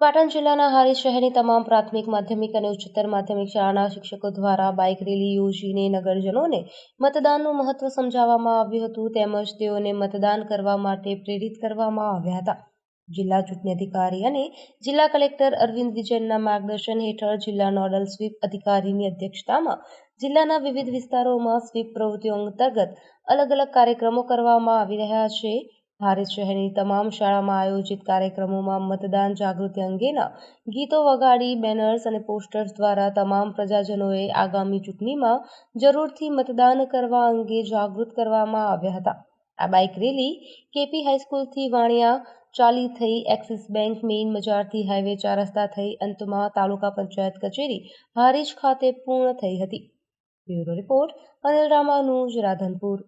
પાટણ જિલ્લાના હારીજ શહેરની તમામ પ્રાથમિક, માધ્યમિક અને ઉચ્ચતર માધ્યમિક શાળાના શિક્ષકો દ્વારા બાઇક રેલી યોજીને નગરજનોને મતદાનનું મહત્વ સમજાવવામાં આવ્યું હતું. તેમજ તેઓને મતદાન કરવા માટે પ્રેરિત કરવામાં આવ્યા હતા. જિલ્લા ચૂંટણી અધિકારી અને જિલ્લા કલેક્ટર અરવિંદ વિજયનના માર્ગદર્શન હેઠળ જિલ્લા નોડલ સ્વીપ અધિકારીની અધ્યક્ષતામાં જિલ્લાના વિવિધ વિસ્તારોમાં સ્વીપ પ્રવૃત્તિઓ અંતર્ગત અલગ અલગ કાર્યક્રમો કરવામાં આવી રહ્યા છે. હારીજ શહેરની તમામ શાળામાં આયોજિત કાર્યક્રમોમાં મતદાન જાગૃતિ અંગેના ગીતો વગાડી બેનર્સ અને પોસ્ટર્સ દ્વારા તમામ પ્રજાજનોએ આગામી ચૂંટણીમાં જરૂરથી મતદાન કરવા અંગે જાગૃત કરવામાં આવ્યા હતા. આ બાઇક રેલી કેપી હાઈસ્કૂલથી વાણિયા ચાલી થઈ એક્સિસ બેંક મેઇન બજારથી હાઈવે ચાર રસ્તા થઈ, અંતમાં તાલુકા પંચાયત કચેરી હારીજ ખાતે પૂર્ણ થઈ હતી. Bureau report Anil Ramanuj, Radhanpur.